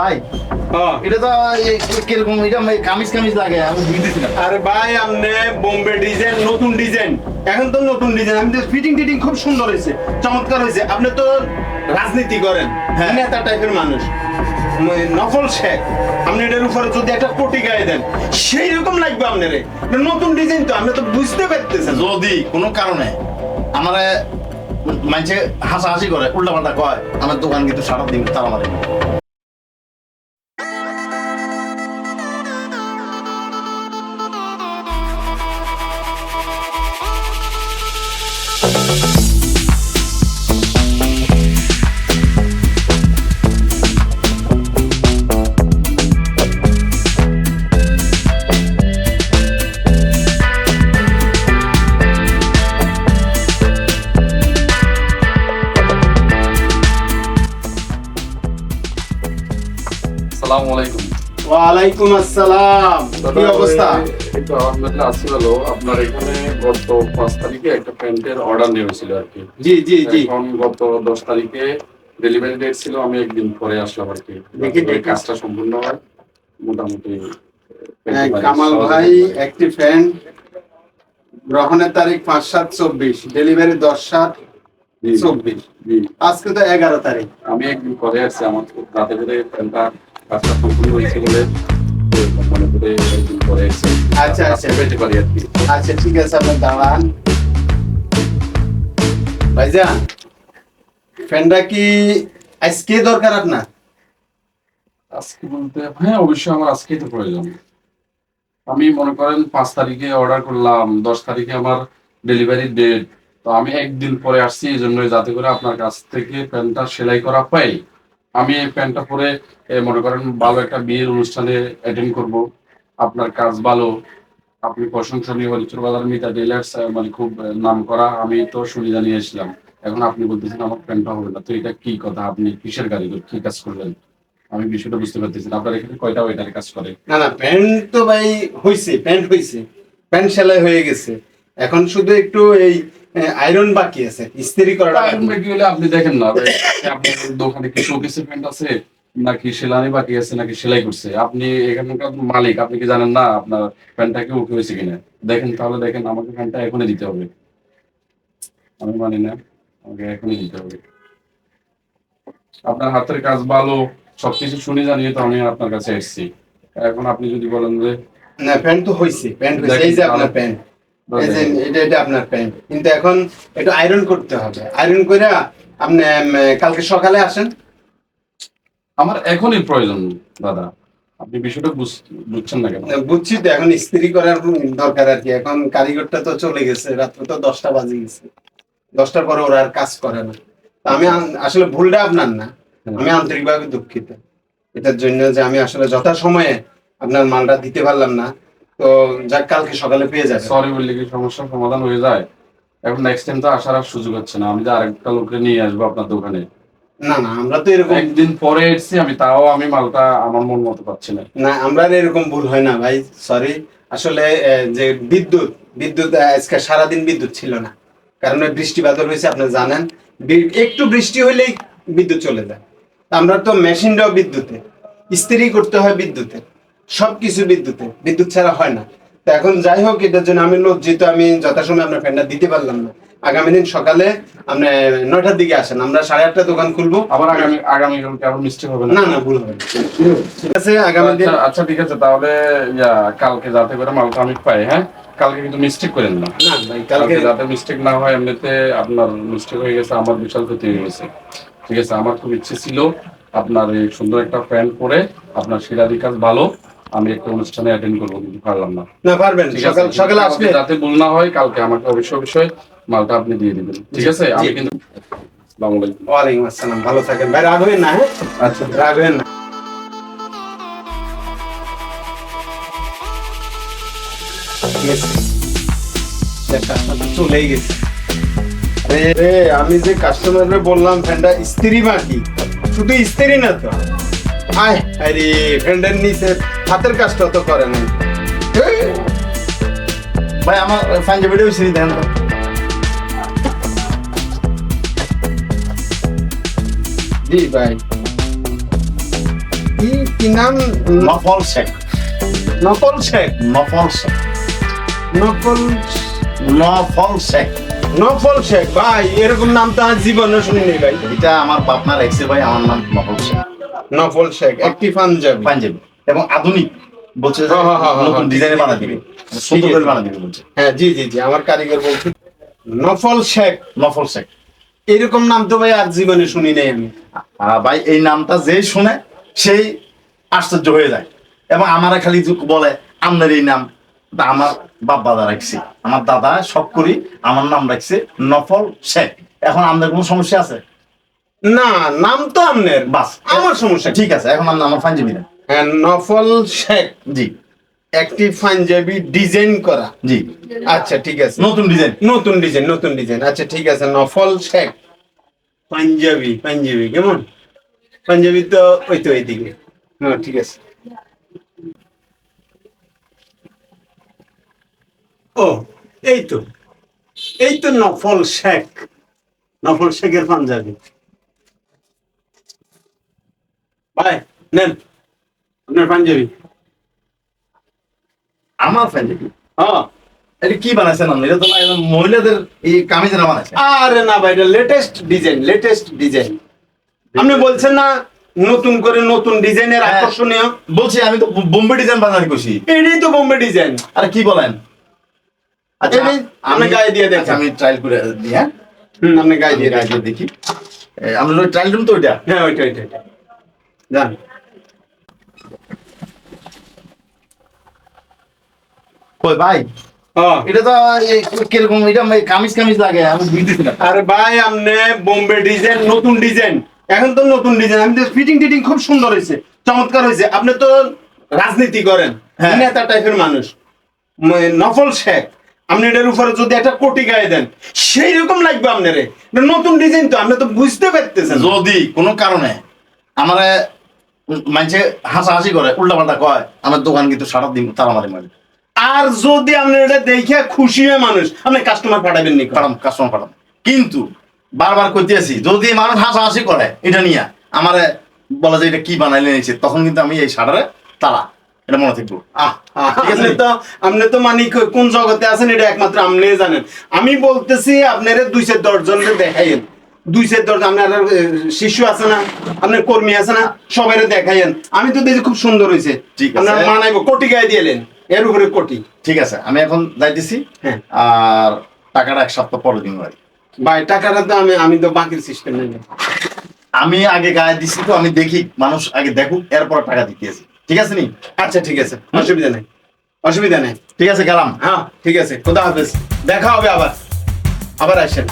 ভাই। এটা তো কীরকম এটা কামিজ কামিজ লাগে আমি বুঝতেছিলাম আরে ভাই আপনি বোম্বে ডিজাইন নতুন ডিজাইন। এখন তো নতুন ডিজাইন আমি ফিটিং টিটিং খুব সুন্দর হয়েছে চমৎকার হয়েছে। আপনি তো রাজনীতি করেন। নেতা টাইপের মানুষ। নকল শেখ আপনি এটার উপরে যদি একটা কোটি গায়ে দেন সেই রকম লাগবে আপনার। নতুন ডিজাইন তো আপনি তো বুঝতে পারতেছেন। যদি কোনো কারণে আমার মানুষে হাসাহাসি করে উল্টা পাল্টা কয় আমার দোকান কিন্তু সারা দিন তারা মারে আসসালামু আলাইকুম ওয়ালাইকুম আসসালাম। কি অবস্থা? একটু আলহামদুলিল্লাহ আছি ভালো আপনার এখানে গত পাঁচ তারিখে একটা প্যান্টের অর্ডার নিয়েছিল আর কি জি জি জি। এখন গত দশ তারিখে ডেলিভারি ডেট ছিল আমি একদিন পরে আসলাম আর কি দেখি, কাজটা সম্পূর্ণ হয় মোটামুটি হ্যাঁ, কামাল ভাই একটি ফ্যান গ্রহণের তারিখ পাঁচ সাত চব্বিশ ডেলিভারি দশ সাত চব্বিশ। আজকে তো এগারো তারিখ। আমি একদিন পরে আসছি আমার রাতে করে প্যান্টটা কাজটা সম্পূর্ণ হয়েছে বলে তো মনে করে একদিন পরে আচ্ছা, আচ্ছা। পেতে পারি আর কি। আচ্ছা ঠিক আছে আপনার দাঁড়ান। ভাইজান ফ্যানটা কি আজকে দরকার আপনার? আজকে বলতে হ্যাঁ অবশ্যই আমার আজকেই তো প্রয়োজন। আমি মনে করেন পাঁচ তারিখে অর্ডার করলাম দশ তারিখে আমার ডেলিভারি ডেট তো আমি একদিন পরে আসছি এই জন্য যাতে করে আপনার কাছ থেকে প্যান্টটা সেলাই করা পাই আমি এই প্যান্টটা পরে মনে করেন ভালো একটা বিয়ের অনুষ্ঠানে অ্যাটেন্ড করব। আপনার কাজ ভালো, আপনি প্রশংসনীয় হরিচুর বাজার মিতা টেলার্স মানে খুব নাম করা, আমি তো শুনে জানিয়ে এসেছিলাম এখন আপনি বলতেছেন আমার প্যান্টটা হবে না, তো এটা কি কথা? আপনি কিসের কারিগর কি কাজ করলেন? আমি বিষয়টা বুঝতে পারতেছি না। আপনার এখানে কয়টা ওয়েটার কাজ করে? না না, প্যান্ট তো ভাই হইছে, প্যান্ট হইছে। প্যান্ট সেলাই হয়ে গেছে। এখন শুধু একটু এই আয়রন বাকি আছে ইস্ত্রি করাটা বাকি। হলে আপনি দেখেন না আপনার দোকানে কি শোকেসে প্যান্ট আছে নাকি সেলাই বাকি আছে নাকি সেলাই করছে? আপনি এখানকার মালিক আপনি কি জানেন না আপনার প্যান্টটা কি ওকে হয়েছে কিনা? দেখেন তাহলে দেখেন আমাকে প্যান্টটা এখনই দিতে হবে। আমি মানি না আমাকে এখনই দিতে হবে। আপনার হাতের কাজ ভালো সবকিছু শুনে জানিয়ে তো আমি আপনার কাছে এসেছি এখন আপনি যদি বলেন যে না প্যান্ট তো হইছে প্যান্ট হইছে এই যে আপনার প্যান্ট। এটা এটা আপনার প্যান্ট কিন্তু এখন একটু আয়রন করতে হবে। আয়রন করে আপনি কালকে সকালে আসেন। আমার এখনই প্রয়োজন দাদা। আপনি বিষয়টা বুঝছেন না কেন? বুঝছি তো এখন ইস্ত্রি করার দরকার আর কি। এখন কারিগরটা তো চলে গেছে রাত্রে তো দশটা বাজে গেছে। দশটার পরে ওরা আর কাজ করে না। তা আমি আসলে ভুলটা আপনার না। আমি আন্তরিকভাবে দুঃখিত। এটার জন্য যে আমি আসলে যথা সময়ে আপনার মালটা দিতে পারলাম না। তো যাক কালকে সকালে পেয়ে যাবে। সরি বললে কি সমস্যার সমাধান হয়ে যায়। এখন নেক্সট টাইম তো আসার আর সুযোগ হচ্ছে না। আমি যে আরেকটা লোককে নিয়ে আসব আপনার দোকানে। না না আমরা তো এরকম একদিন পরে এসেছি আমি তাও আমি মালটা আমার মন মতো পাচ্ছি না। না আমরা এরকম ভুল হয় না ভাই সরি আসলে যে বিদ্যুৎ বিদ্যুৎ আজকে সারাদিন বিদ্যুৎ ছিল না। কারণ ওই বৃষ্টি বাদল হয়েছে আপনি জানেন। একটু বৃষ্টি হলেই বিদ্যুৎ চলে যায়। আমরা তো মেশিনটাও বিদ্যুতে। ইস্ত্রি করতে হয় বিদ্যুতে। সবকিছু বিদ্যুতে। বিদ্যুৎ ছাড়া হয় না। তো এখন যাই হোক এটার জন্য আমি লজ্জিত আমি যথাসময়ে আপনার ফ্যানটা দিতে পারলাম না। আগামী দিন সকালে আপনি নয়টার দিকে আসেন আমরা সাড়ে আটটা দোকান খুলবো। আবার আগামী আগামী কালকে আবার মিস্টেক হবে না? না ভুল হবে ঠিক আছে আগামী দিন আচ্ছা আচ্ছা ঠিক আছে তাহলে কালকে যাতে করে মালটা আমি পাই হ্যাঁ? কালকে কিন্তু মিস্টেক করেন না না ভাই কালকে যাতে মিস্টেক না হয় এমনিতে আপনার মিস্টেক হয়ে গেছে আমার বিশাল ক্ষতি হয়ে গেছে। ঠিক আছে আমার খুব ইচ্ছে ছিল আপনার এই সুন্দর একটা প্যান্ট পরে আপনার শিরাদি কাজ ভালো আমি একটা অনুষ্ঠানে অ্যাটেন্ড করব কিন্তু পারলাম না। না পারবেন সকাল সকালে যাতে ভুল না হয় কালকে আমাকে অবশ্যই অবশ্যই মালটা আপনি দিয়ে দিবেন। ঠিক আছে? আমি কিন্তু ওয়ালাইকুম আসসালাম ভালো থাকেন। ভাই রাগ হবেন না হ্যাঁ? আচ্ছা। রাগ হবেন না চলেই গেছে। আমি যে কাস্টমারে বললাম ফ্যানটা স্ত্রী বাকি। শুধু স্ত্রী না তো। আয়। আরে নিচে হাতের কাজটা তো করে ভাই আমার দেন। তো জি ভাই। কি কি নাম? নফল শেখ। নকল শেখ? নফল শেখ। নকল নফল শেখ। নফল শেখ ভাই এরকম নাম তো জীবনে শুনিনি ভাই। এটা আমার বাপমার এক্সে ভাই আমার নাম নফল শেখ। নফল শেখ একটি পাঞ্জাবি। পাঞ্জাবি। এবং আধুনিক বলছে হ্যাঁ, হ্যাঁ, হ্যাঁ, নতুন হ্যাঁ, ডিজাইনে বানা দিবে। সুন্দর করে বানা দিবে বলছে। হ্যাঁ জি জি জি আমার কারিগর বলছে। নফল শেখ। নফল শেখ। এরকম নাম তো ভাই আর জীবনে শুনি নাই আমি। ভাই এই নামটা যেই শুনে সেই আশ্চর্য হয়ে যায়। এবং আমারা খালি বলে আপনার এই নাম। তা আমার বাপ দাদা রাখছি। আমার দাদা সব করি আমার নাম রাখছে নফল শেখ। এখন আমাদের কোনো সমস্যা আছে? না নাম তো আমনের। বাস আমার সমস্যা। ঠিক আছে এখন আমরা আমার পাঞ্জাবি না। নফল শেখ। জি। একটি পাঞ্জাবি ডিজাইন করা। জি। আচ্ছা ঠিক আছে। নতুন ডিজাইন। নতুন ডিজাইন নতুন ডিজাইন। আচ্ছা ঠিক আছে নফল শেখ। পাঞ্জাবি পাঞ্জাবি কেমন? পাঞ্জাবি তো ওই তো এইদিকে। হ্যাঁ ঠিক আছে। ও এই তো। এই তো নফল শেখ। নফল শেখের পাঞ্জাবি। ভাই নেন। আপনার পাঞ্জাবি। আমার পাঞ্জাবি? হ্যাঁ। এটা কি বানাইছেন আপনি? এটা তো মহিলাদের এই কামিজেরা বানাইছে। আরে না ভাই এটা লেটেস্ট ডিজাইন লেটেস্ট ডিজাইন আপনি বলছেন না নতুন করে নতুন ডিজাইনের হ্যাঁ। আকর্ষণীয়? বলছি আমি তো বোম্বে ডিজাইন বানানি করছি এটাই তো বোম্বে ডিজাইন আরে কি বলেন? আচ্ছা নিন, গায়ে দিয়ে। আচ্ছা, আমি ট্রায়াল করে দিই হ্যাঁ? আপনি গায়ে আমি দিয়ে দেখি। আপনার ট্রায়াল রুম তো ওইটা? হ্যাঁ ওইটা ওইটা ওইটা। যান কই ভাই? হ্যাঁ। এটা তো কীরকম এটা কামিজ কামিজ লাগে আমি আরে ভাই আপনি বোম্বে ডিজাইন নতুন ডিজাইন। এখন তো নতুন ডিজাইন আমি তো ফিটিং টিটিং খুব সুন্দর হয়েছে চমৎকার হয়েছে। আপনি তো রাজনীতি করেন হ্যাঁ। নেতা টাইপের মানুষ। নফল শেখ। আপনি এটার উপরে যদি একটা কোটি গায়ে দেন সেই রকম লাগবে আপনারে। নতুন ডিজাইন তো আপনি তো বুঝতে পারতেছেন যদি কোনো কারণে আমার মানুষে হাসাহাসি করে উল্টা পাল্টা কয় আমার দোকান কিন্তু সারা দিন তারা মারি মারি। আর যদি আপনি এটা দেখে খুশি হয়ে মানুষ আপনি কাস্টমার পাঠাবেন নি পাঠাম কাস্টমার পাঠাম। কিন্তু বারবার করতে আছি যদি মানুষ হাসাহাসি করে এটা নিয়ে আমার বলা যে এটা কি বানাইলে নিয়েছে তখন কিন্তু আমি এই শাটারে তারা এটা মনে থাকব? আপনি তো আপনি তো মানে কোন জগতে আছেন এটা একমাত্র আপনি জানেন। আমি বলতেছি আপনারা দুই চার দশ জনকে দেখাইন দুই চার দশ আপনার শিশু আছে না আপনার কর্মী আছে না সবাই দেখাইন আমি তো দেখি খুব সুন্দর হয়েছে ঠিক আছে। আপনার মানাইবো কোটি গায়ে দিলেন এর উপরে কোটি। ঠিক আছে আমি এখন যাইতেছি। হ্যাঁ। আর টাকাটা এক সপ্তাহ পরে দিন ভাই। ভাই টাকাটা তো আমি আমি তো বাকির সিস্টেম নেই। আমি আগে গায়ে দিছি তো আমি দেখি মানুষ আগে দেখুক এরপর টাকা দিতেছি। ঠিক আছে নি? আচ্ছা ঠিক আছে। অসুবিধা নেই। অসুবিধা নেই। ঠিক আছে গেলাম। হ্যাঁ ঠিক আছে। খোদা হাফেজ। দেখা হবে আবার। আবার আসেন।